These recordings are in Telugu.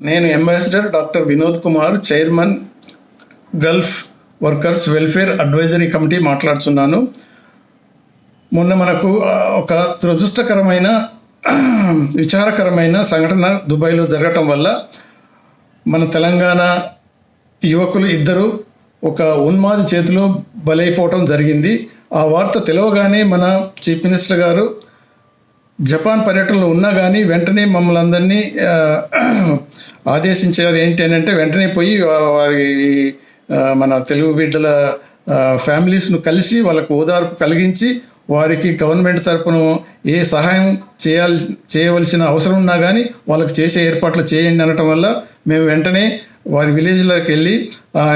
నేను ambassador doctor Vinod Kumar chairman Gulf workers welfare advisory committee మాట్లాడుతున్నాను. మొన్న మనకు ఒక దురదృష్టకరమైన విచారకరమైన సంఘటన దుబాయ్లో జరగటం వల్ల మన తెలంగాణ యువకులు ఇద్దరు ఒక ఉన్మాది చేతిలో బలైపోవటం జరిగింది. ఆ వార్త తెలవగానే మన చీఫ్ మినిస్టర్ గారు జపాన్ పర్యటనలో ఉన్నా కానీ వెంటనే మమ్మల్ని అందరినీ ఆదేశించారు ఏంటి అని అంటే వెంటనే పోయి వారి మన తెలుగు బిడ్డల ఫ్యామిలీస్ను కలిసి వాళ్ళకు ఓదార్పు కలిగించి వారికి గవర్నమెంట్ తరపున ఏ సహాయం చేయాలి చేయవలసిన అవసరం ఉన్నా కానీ వాళ్ళకి చేసే ఏర్పాట్లు చేయండి అనటం వల్ల మేము వెంటనే వారి విలేజ్లోకి వెళ్ళి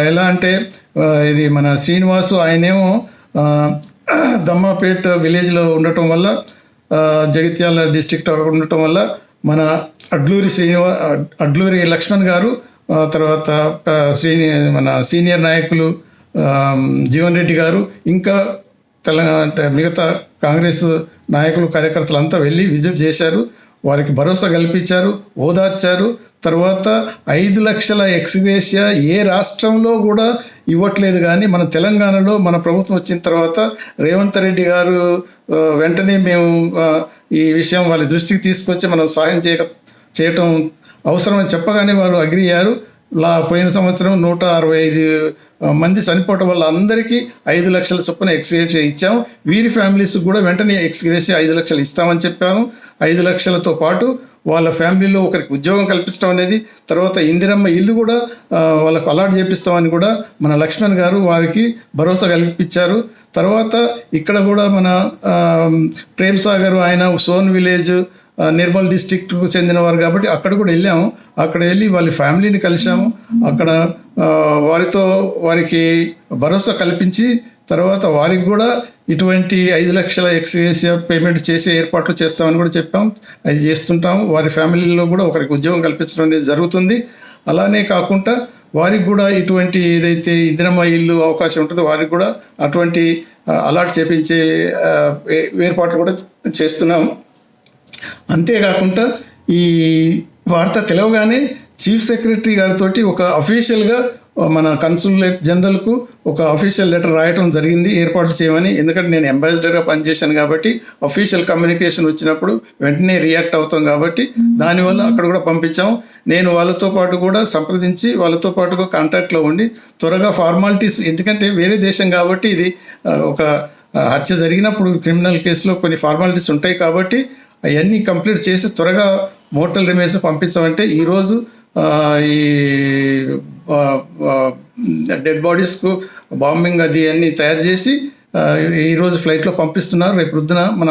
ఎలా అంటే ఇది మన శ్రీనివాసు ఆయనేమో దమ్మాపేట్ విలేజ్లో ఉండటం వల్ల జగిత్యాల డిస్ట్రిక్ట్ ఉండటం వల్ల మన అడ్లూరి శ్రీనివా అడ్లూరి లక్ష్మణ్ గారు తర్వాత శ్రీని మన సీనియర్ నాయకులు జీవన్ రెడ్డి గారు ఇంకా తెలంగాణ అంటే మిగతా కాంగ్రెస్ నాయకులు కార్యకర్తలు అంతా వెళ్ళి విజిట్ చేశారు. వారికి భరోసా కల్పించారు ఓదార్చారు. తర్వాత ఐదు లక్షల ఎక్స్గ్రేషియా ఏ రాష్ట్రంలో కూడా ఇవ్వట్లేదు కానీ మన తెలంగాణలో మన ప్రభుత్వం వచ్చిన తర్వాత రేవంత్ రెడ్డి గారు వెంటనే మేము ఈ విషయం వాళ్ళ దృష్టికి తీసుకొచ్చి మనం సహాయం చేయ చేయటం అవసరమని చెప్పగానే వారు అగ్రి అయ్యారు. లా పోయిన సంవత్సరం నూట అరవై ఐదు మంది చనిపోవటం వల్ల అందరికీ ఐదు లక్షల చొప్పున ఎక్స్గ్రేషియా ఇచ్చాము. వీరి ఫ్యామిలీస్ కూడా వెంటనే ఎక్స్గ్రేషియా ఐదు లక్షలు ఇస్తామని చెప్పాము ఐదు లక్షలతో పాటు వాళ్ళ ఫ్యామిలీలో ఒకరికి ఉద్యోగం కల్పించడం అనేది తర్వాత ఇందిరమ్మ ఇల్లు కూడా వాళ్ళకు అలాట్ చేపిస్తామని కూడా మన లక్ష్మణ్ గారు వారికి భరోసా కల్పించారు. తర్వాత ఇక్కడ కూడా మన ప్రేమ్ సాగర్ ఆయన సోన్ విలేజ్ నిర్మల్ డిస్టిక్కు చెందినవారు కాబట్టి అక్కడ కూడా వెళ్ళాము. అక్కడ వెళ్ళి వాళ్ళ ఫ్యామిలీని కలిసాము అక్కడ వారితో వారికి భరోసా కల్పించి తర్వాత వారికి కూడా ఇటువంటి ఐదు లక్షల ఎక్స్గ్రేషియా పేమెంట్ చేసే ఏర్పాట్లు చేస్తామని కూడా చెప్పాం. అది చేస్తుంటాము. వారి ఫ్యామిలీలో కూడా ఒకరికి ఉద్యోగం కల్పించడం అనేది జరుగుతుంది. అలానే కాకుండా వారికి కూడా ఇటువంటి ఏదైతే ఇందిరమ్మ ఇల్లు అవకాశం ఉంటుందో వారికి కూడా అటువంటి అలాట్ చేపించే ఏ- ఏర్పాట్లు కూడా చేస్తున్నాము. అంతేకాకుండా ఈ వార్త తెలవగానే చీఫ్ సెక్రటరీ గారితో ఒక అఫీషియల్గా మన కన్సులేట్ జనరల్కు ఒక అఫీషియల్ లెటర్ రాయటం జరిగింది ఏర్పాట్లు చేయమని. ఎందుకంటే నేను అంబాసిడర్గా పనిచేశాను కాబట్టి అఫీషియల్ కమ్యూనికేషన్ వచ్చినప్పుడు వెంటనే రియాక్ట్ అవుతాం కాబట్టి దానివల్ల అక్కడ కూడా పంపించాం నేను వాళ్ళతో పాటు కూడా సంప్రదించి వాళ్ళతో పాటుగా కాంటాక్ట్లో ఉండి త్వరగా ఫార్మాలిటీస్ ఎందుకంటే వేరే దేశం కాబట్టి ఇది ఒక హత్య జరిగినప్పుడు క్రిమినల్ కేసులో కొన్ని ఫార్మాలిటీస్ ఉంటాయి కాబట్టి అవన్నీ కంప్లీట్ చేసి త్వరగా మోటల్ రిమేర్స్ పంపించామంటే ఈరోజు ఈ డెడ్ బాడీస్కు బాంబింగ్ అది అన్నీ తయారు చేసి ఈరోజు ఫ్లైట్లో పంపిస్తున్నారు. రేపు పొద్దున మన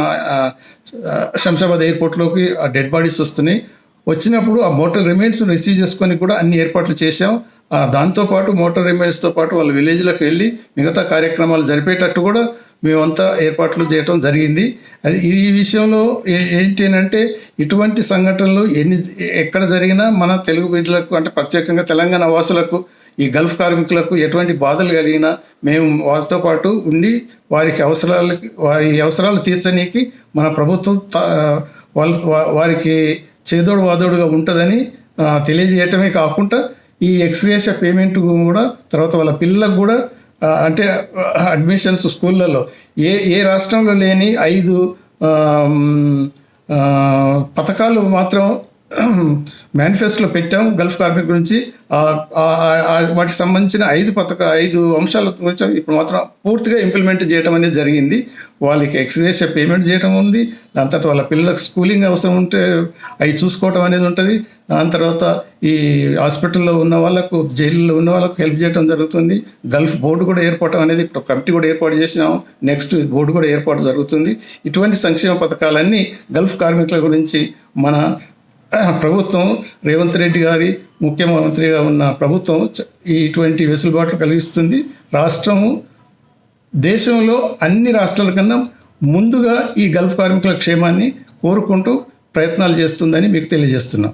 శంషాబాద్ ఎయిర్పోర్ట్లోకి ఆ డెడ్ బాడీస్ వస్తున్నాయి. వచ్చినప్పుడు ఆ మోటల్ రిమైన్స్ రిసీవ్ చేసుకొని కూడా అన్ని ఏర్పాట్లు చేశాం. దాంతోపాటు మోటార్ రిమైన్స్తో పాటు వాళ్ళ విలేజ్లకు వెళ్ళి మిగతా కార్యక్రమాలు జరిపేటట్టు కూడా మేమంతా ఏర్పాట్లు చేయటం జరిగింది. అది ఈ విషయంలో ఏ- ఏంటి అంటే ఇటువంటి సంఘటనలు ఎన్ని ఎక్కడ జరిగినా మన తెలుగు బిడ్డలకు అంటే ప్రత్యేకంగా తెలంగాణ వాసులకు ఈ గల్ఫ్ కార్మికులకు ఎటువంటి బాధలు కలిగినా మేము వారితో పాటు ఉండి వారికి అవసరాలకి వారి అవసరాలు తీర్చనీకి మన ప్రభుత్వం త- వాళ్ళ వారికి చేదోడు వాదోడుగా ఉంటుందని తెలియజేయటమే కాకుండా ఈ ఎక్స్గ్రేషియా పేమెంట్ కూడా తర్వాత వాళ్ళ పిల్లలకు కూడా అంటే అడ్మిషన్స్ స్కూళ్ళల్లో. ఏ ఏ రాష్ట్రంలో లేని ఐదు పథకాలు మాత్రం మేనిఫెస్టోలో పెట్టాం. గల్ఫ్ కార్మిక్ గురించి వాటికి సంబంధించిన ఐదు పథక ఐదు అంశాల గురించి ఇప్పుడు మాత్రం పూర్తిగా ఇంప్లిమెంట్ చేయడం అనేది జరిగింది. వాళ్ళకి ఎక్స్గ్రేషియా పేమెంట్ చేయడం ఉంది. దాని తర్వాత వాళ్ళ పిల్లలకు స్కూలింగ్ అవసరం ఉంటే అవి చూసుకోవడం అనేది ఉంటుంది. దాని తర్వాత ఈ హాస్పిటల్లో ఉన్న వాళ్ళకు జైల్లో ఉన్న వాళ్ళకు హెల్ప్ చేయడం జరుగుతుంది. గల్ఫ్ బోర్డు కూడా ఏర్పడటం అనేది ఇప్పుడు కమిటీ కూడా ఏర్పాటు చేసినాం నెక్స్ట్ బోర్డు కూడా ఏర్పాటు జరుగుతుంది. ఇటువంటి సంక్షేమ పథకాలన్నీ గల్ఫ్ కార్మికుల గురించి మన ప్రభుత్వం రేవంత్ రెడ్డి గారి ముఖ్యమంత్రిగా ఉన్న ప్రభుత్వం ఈ ఇటువంటి వెసులుబాట్లు కలిగిస్తుంది. రాష్ట్రము దేశంలో అన్ని రాష్ట్రాల కన్నా ముందుగా ఈ గల్ఫ్ కార్మికుల క్షేమాన్ని కోరుకుంటూ ప్రయత్నాలు చేస్తుందని మీకు తెలియజేస్తున్నాం.